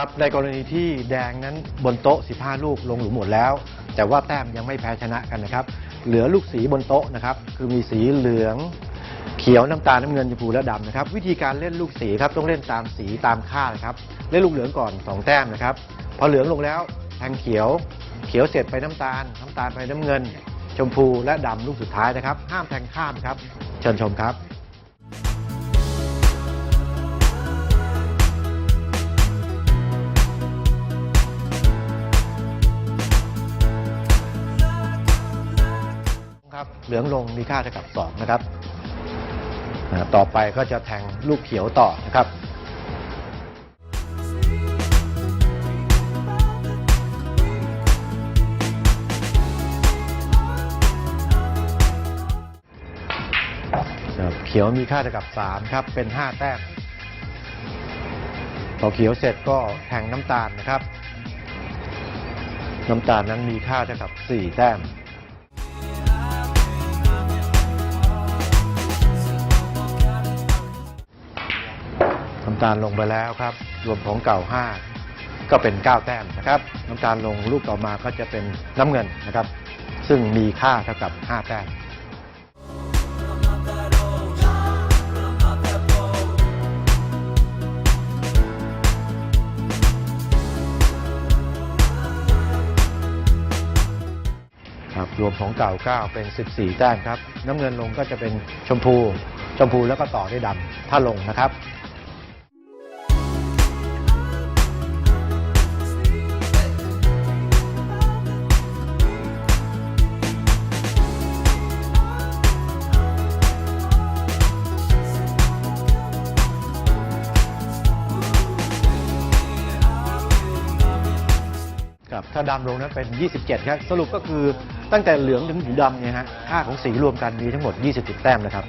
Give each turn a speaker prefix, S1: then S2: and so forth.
S1: ครับในกรณีที่แดงนั้นบนโต๊ะ 15 ลูกลงหลุมหมดแล้ว แต่ว่าแต้มยังไม่แพ้ชนะกันนะครับ เหลือลูกสีบนโต๊ะนะครับ คือมีสีเหลืองเขียวน้ำตาลน้ำเงินชมพูและดำนะครับ วิธีการเล่นลูกสีครับต้องเล่นตามสีตามค่านะครับ เล่นลูกเหลืองก่อน 2 แต้มนะครับ พอเหลืองลงแล้วแทงเขียว เขียวเสร็จไปน้ำตาล น้ำตาลไปน้ำเงิน ชมพูและดำลูกสุดท้ายนะครับ ห้ามแทงข้ามครับ เชิญชมครับ เหลืองลงมีค่าเท่ากับ2นะครับต่อไปก็จะแทงลูกเขียวต่อนะครับครับเขียวมีค่าเท่ากับ 3 ครับ เป็น 5 แต้ม พอเขียวเสร็จก็แทงน้ำตาลนะครับ น้ำตาลนั้นมีค่าเท่ากับ 4 แต้มำตาลลงไปแล้วครับ รวมของเก่า 5 ก็เป็น 9 แต้มนะครับน้ำตาลลงลูกต่อมาก็จะเป็นน้ำเงินนะครับ ซึ่งมีค่าเท่ากับ 5 แต้มครับรวมของเก่า 9 เป็น 14 แต้มครับ น้ำเงินลงก็จะเป็นชมพู ชมพูแล้วก็ต่อด้วยดำถ้าลงนะครับ ครับถ้าดำลงนั้นเป็น 27 ครับ สรุปก็คือตั้งแต่เหลืองถึงสีดำเนี่ยฮะค่าของสีรวมกันมีทั้งหมด27แต้มนะครับ